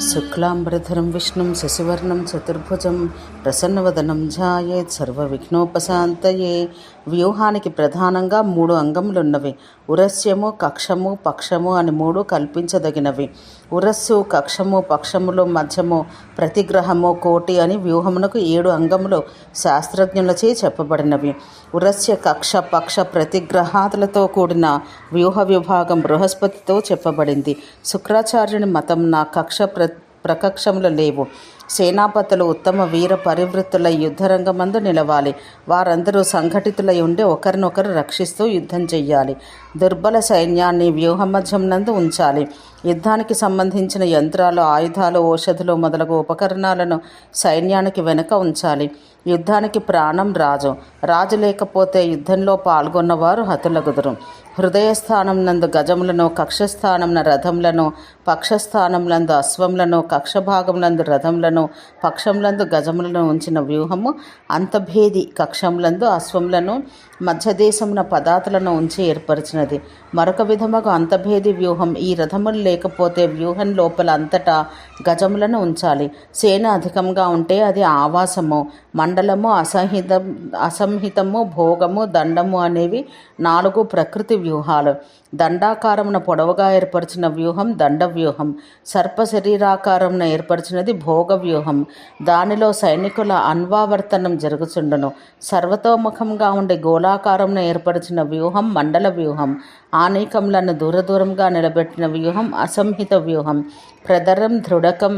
శుక్లాంబరధరం విష్ణుం శశివర్ణం చతుర్భుజం ప్రసన్నవదనం ఝాయేత్ సర్వవిఘ్నోపశాంతయే. వ్యూహానికి ప్రధానంగా మూడు అంగములున్నవి. ఉరస్యము కక్షము పక్షము అని మూడు కల్పించదగినవి. ఉరస్సు కక్షము పక్షములు మధ్యము ప్రతిగ్రహము కోటి అని వ్యూహమునకు ఏడు అంగములు శాస్త్రజ్ఞులచే చెప్పబడినవి. ఉరస్య కక్ష పక్ష ప్రతిగ్రహాదులతో కూడిన వ్యూహ విభాగం బృహస్పతితో చెప్పబడింది. శుక్రాచార్యుని మతం నా కక్ష ప్ర ప్రకక్షములు లేవు. సేనాపతులు ఉత్తమ వీర పరివృత్తుల యుద్ధరంగమందు నిలవాలి. వారందరూ సంఘటితులై ఉండి ఒకరినొకరు రక్షిస్తూ యుద్ధం చెయ్యాలి. దుర్బల సైన్యాన్ని వ్యూహమధ్యం నందు ఉంచాలి. యుద్ధానికి సంబంధించిన యంత్రాలు ఆయుధాలు ఔషధులు మొదలగు ఉపకరణాలను సైన్యానికి వెనుక ఉంచాలి. యుద్ధానికి ప్రాణం రాజు. రాజు లేకపోతే యుద్ధంలో పాల్గొన్నవారు హతులగుదురు. హృదయస్థానం నందు గజములను కక్షస్థానంన రథములను పక్షస్థానములందు అశ్వములను కక్షభాగములందు రథములను పక్షములందు గజములను ఉంచిన వ్యూహము అంతభేది కక్షములందు అశ్వములను మధ్యదేశమున పదార్థులను ఉంచి ఏర్పరిచినది. మరొక విధముగా అంతభేది వ్యూహం ఈ రథములు లేకపోతే వ్యూహం లోపల అంతటా గజములను ఉంచాలి. సేన అధికంగా ఉంటే అది ఆవాసము మండలము అసహితం అసంహితము భోగము దండము అనేవి నాలుగు ప్రకృతి వ్యూహాలు. దండాకారమున పొడవుగా ఏర్పరిచిన వ్యూహం దండ వ్యూహం సర్ప శరీరాకారమున ఏర్పరిచినది భోగ వ్యూహం దానిలో సైనికుల అన్వావర్తనం జరుగుచుండును. సర్వతోముఖంగా ఉండే గోళాకారమున ఏర్పరిచిన వ్యూహం మండల వ్యూహం. ఆనేకములను దూర దూరంగా నిలబెట్టిన వ్యూహం అసంహిత వ్యూహం. ప్రదరం దృఢకం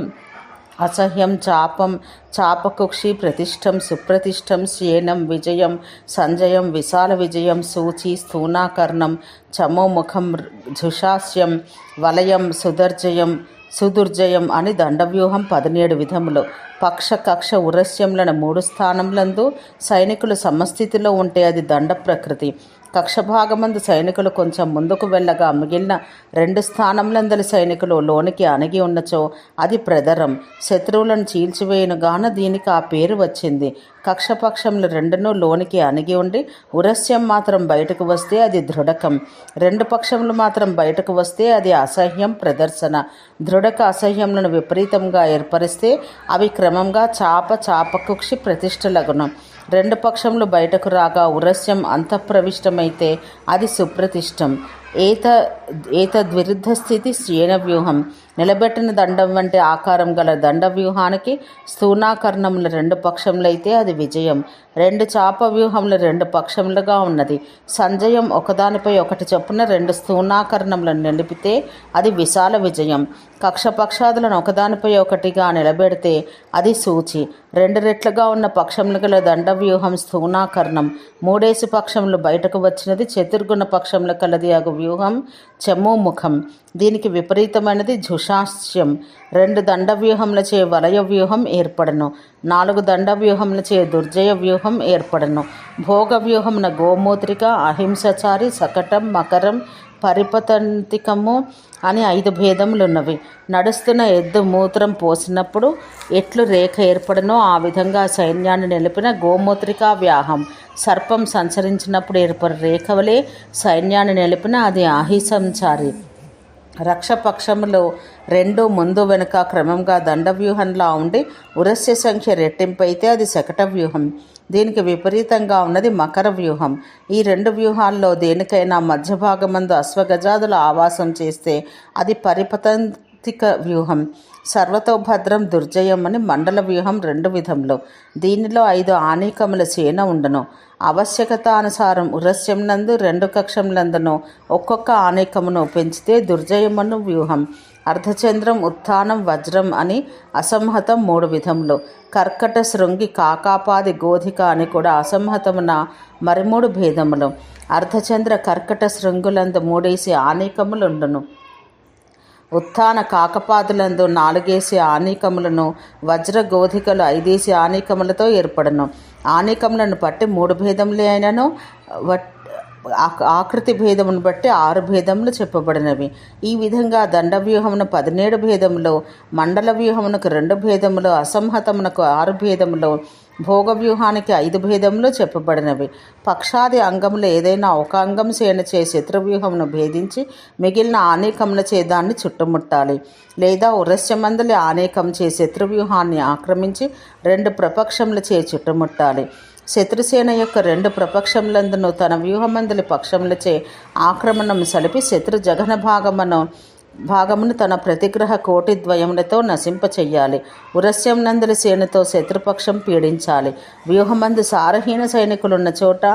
అసహ్యం చాపం చాపకుక్షి ప్రతిష్టం సుప్రతిష్టం శేనం విజయం సంజయం విశాల విజయం సూచి స్థూనాకర్ణం చమోముఖం ఝుషాస్యం వలయం సుదర్జయం సుదుర్జయం అని దండవ్యూహం పదిహేడు విధములు. పక్ష కక్ష ఉరస్యములను మూడు స్థానములందు సైనికులు సమస్థితిలో ఉంటే అది దండ ప్రకృతి కక్షభాగమందు సైనికులు కొంచెం ముందుకు వెళ్ళగా మిగిలిన రెండు స్థానములందలి సైనికులు లోనికి అణగి ఉన్నచో అది ప్రదరం. శత్రువులను చీల్చివేయనుగాన దీనికి ఆ పేరు వచ్చింది. కక్షపక్షములు రెండునూ లోనికి అణగి ఉండి ఉరస్యం మాత్రం బయటకు వస్తే అది దృఢకం. రెండు పక్షములు మాత్రం బయటకు వస్తే అది అసహ్యం ప్రదర్శన. దృఢక అసహ్యములను విపరీతంగా ఏర్పరిస్తే అవి క్రమంగా చాప చాపకుక్షి ప్రతిష్టలగును రెండు పక్షములు బయటకు రాగా ఉరస్యం అంతఃప్రవిష్టమైతే అది సుప్రతిష్టం. ఏత ఏతద్విరుద్ధ స్థితి శ్రేణ వ్యూహం. నిలబెట్టిన దండం వంటి ఆకారం గల దండ వ్యూహానికి స్థూనాకర్ణములు రెండు పక్షములైతే అది విజయం. రెండు చాప వ్యూహముల రెండు పక్షములుగా ఉన్నది. సంజయం ఒకదానిపై ఒకటి చొప్పున రెండు స్థూనాకరణములను నిలిపితే అది విశాల విజయం. కక్షపక్షాదులను ఒకదానిపై ఒకటిగా నిలబెడితే అది సూచి. రెండు రెట్లుగా ఉన్న పక్షములు గల దండ వ్యూహం స్థూనాకరణం మూడేసి పక్షములు బయటకు వచ్చినది చతుర్గుణ పక్షముల కలది అగు వ్యూహం. చెమ్మూముఖం దీనికి విపరీతమైనది ఝుషాస్యం రెండు దండవ్యూహములచే వలయ వ్యూహం ఏర్పడను. నాలుగు దండవ్యూహములచే దుర్జయ వ్యూహం ఏర్పడను. భోగవ్యూహమున గోమూత్రిక అహింసచారి సకటం మకరం పరిపతంతికము అని ఐదు భేదములున్నవి. నడుస్తున్న ఎద్దు మూత్రం పోసినప్పుడు ఎట్లు రేఖ ఏర్పడనో ఆ విధంగా సైన్యాన్ని నిలిపిన గోమూత్రికా వ్యాహం. సర్పం సంచరించినప్పుడు ఏర్పడు రేఖవలే సైన్యాన్ని నిలిపిన అది ఆహిసంచారి. రక్షపక్షములో రెండు ముందు వెనుక క్రమంగా దండవ్యూహంలా ఉండి ఉరస్య సంఖ్య రెట్టింపు అయితే అది శకట వ్యూహం దీనికి విపరీతంగా ఉన్నది మకర వ్యూహం ఈ రెండు వ్యూహాల్లో దేనికైనా మధ్య భాగమందు అశ్వగజాదుల ఆవాసం చేస్తే అది పరిపతం పరిపతంతిక వ్యూహం. సర్వతోభద్రం దుర్జయం అని మండల వ్యూహం రెండు విధములు దీనిలో ఐదు ఆనీకముల సేన ఉండను. ఆవశ్యకతానుసారం ఉరస్యం నందు రెండు కక్షములందును ఒక్కొక్క ఆనేకమును పెంచితే దుర్జయమను వ్యూహం. అర్ధచంద్రం ఉత్థానం వజ్రం అని అసంహతం మూడు విధములు. కర్కట శృంగి కాకాపాది గోధిక అని కూడా అసంహతమున మరి మూడు భేదములు. అర్ధచంద్ర కర్కట శృంగులందు మూడేసి ఆనేకములుండును. ఉత్థాన కాకపాదులందు నాలుగేసి ఆనీకములను వజ్ర గోధికలు ఐదేసి ఆనీకములతో ఏర్పడను. ఆనీకములను బట్టి మూడు భేదములే అయినను ఆకృతి భేదమును బట్టి ఆరు భేదములు చెప్పబడినవి. ఈ విధంగా దండవ్యూహమును పదిహేడు భేదములు మండల వ్యూహమునకు రెండు భేదములు అసంహతమునకు ఆరు భేదములు భోగ వ్యూహానికి ఐదు భేదములు చెప్పబడినవి. పక్షాది అంగములు ఏదైనా ఒక అంగం సేనచే శత్రువ్యూహమును భేదించి మిగిలిన అనేకములచే దాన్ని చుట్టుముట్టాలి. లేదా ఉరస్యమందలి ఆనేకం చే శత్రువ్యూహాన్ని ఆక్రమించి రెండు ప్రపక్షములచే చుట్టుముట్టాలి. శత్రుసేన యొక్క రెండు ప్రపక్షములందును తన వ్యూహమందలి పక్షములచే ఆక్రమణం సలిపి శత్రు జగన భాగమును భాగమును తన ప్రతిగ్రహ కోటి ద్వయములతో నశింపచెయ్యాలి. ఉరస్యం నందలి సేనతో శత్రుపక్షం పీడించాలి. వ్యూహమందు సారహీన సైనికులున్న చోట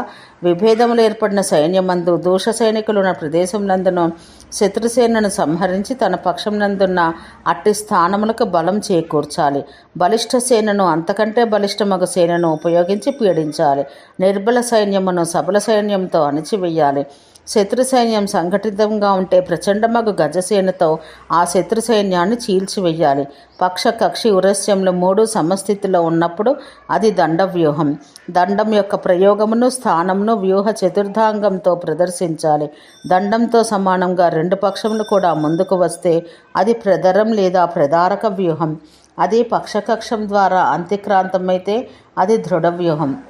విభేదములు ఏర్పడిన సైన్యమందు దూష సైనికులున్న ప్రదేశం నందును శత్రుసేనను సంహరించి తన పక్షం నందున్న అట్టి స్థానములకు బలం చేకూర్చాలి. బలిష్ట సేనను అంతకంటే బలిష్టమగు సేనను ఉపయోగించి పీడించాలి. నిర్బల సైన్యమును సబల సైన్యంతో అణిచివేయాలి. శత్రు సైన్యం సంఘటితంగా ఉంటే ప్రచండమగు గజసేనతో ఆ శత్రు సైన్యాన్ని చీల్చివేయాలి. పక్ష కక్షి ఉరస్యంలో మూడు సమస్థితిలో ఉన్నప్పుడు అది దండవ్యూహం. దండం యొక్క ప్రయోగమును స్థానమును వ్యూహ చతుర్థాంగంతో ప్రదర్శించాలి. దండంతో సమానంగా రెండు పక్షములు కూడా ముందుకు వస్తే అది ప్రదరం లేదా ప్రదారక వ్యూహం. అది పక్షకక్షం ద్వారా అంత్యక్రాంతమైతే అది దృఢ వ్యూహం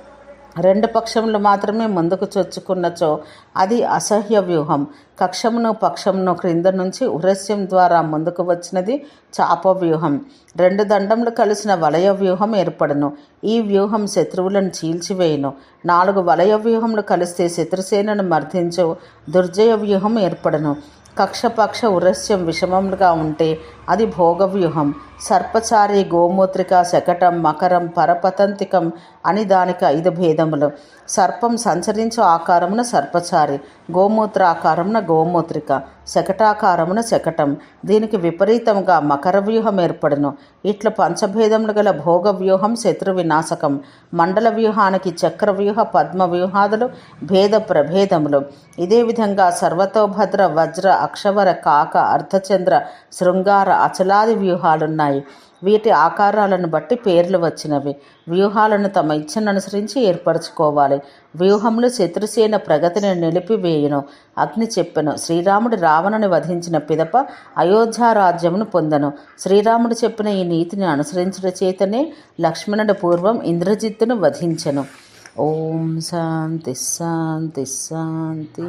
రెండు పక్షములు మాత్రమే ముందుకు చొచ్చుకున్నచో అది అసహ్య వ్యూహం. కక్షమును పక్షమును క్రింద నుంచి ఉరస్యం ద్వారా ముందుకు వచ్చినది చాప వ్యూహం. రెండు దండములు కలిసిన వలయ వ్యూహం ఏర్పడను. ఈ వ్యూహం శత్రువులను చీల్చివేయును. నాలుగు వలయ వ్యూహములు కలిస్తే శత్రుసేనను మర్దించు దుర్జయ వ్యూహం ఏర్పడను. కక్షపక్ష ఉరస్యం విషమములుగా ఉంటే అది భోగవ్యూహం సర్పచారి గోమూత్రిక శకటం మకరం పరపతంతికం అని దానికి ఐదు భేదములు. సర్పం సంచరించు ఆకారమున సర్పచారి గోమూత్ర ఆకారమున గోమూత్రిక శకటాకారమున శకటం. దీనికి విపరీతంగా మకర వ్యూహం ఏర్పడును. ఇట్లు పంచభేదములు గల భోగ వ్యూహం శత్రు వినాశకం మండల వ్యూహానికి చక్ర వ్యూహ పద్మ వ్యూహాదులు భేద ప్రభేదములు. ఇదే విధంగా సర్వతోభద్ర వజ్ర అక్షవర కాక అర్ధచంద్ర శృంగార అచలాది వ్యూహాలున్నాయి. వీటి ఆకారాలను బట్టి పేర్లు వచ్చినవి. వ్యూహాలను తమ ఇచ్చను అనుసరించి ఏర్పరచుకోవాలి. వ్యూహంలో శత్రుసేన ప్రగతిని నిలిపివేయును. అగ్ని చెప్పెను. శ్రీరాముడు రావణుని వధించిన పిదప అయోధ్యారాజ్యమును పొందను. శ్రీరాముడు చెప్పిన ఈ నీతిని అనుసరించడం చేతనే లక్ష్మణుడు పూర్వం ఇంద్రజిత్తును వధించెను. ఓం శాంతి శాంతి శాంతి.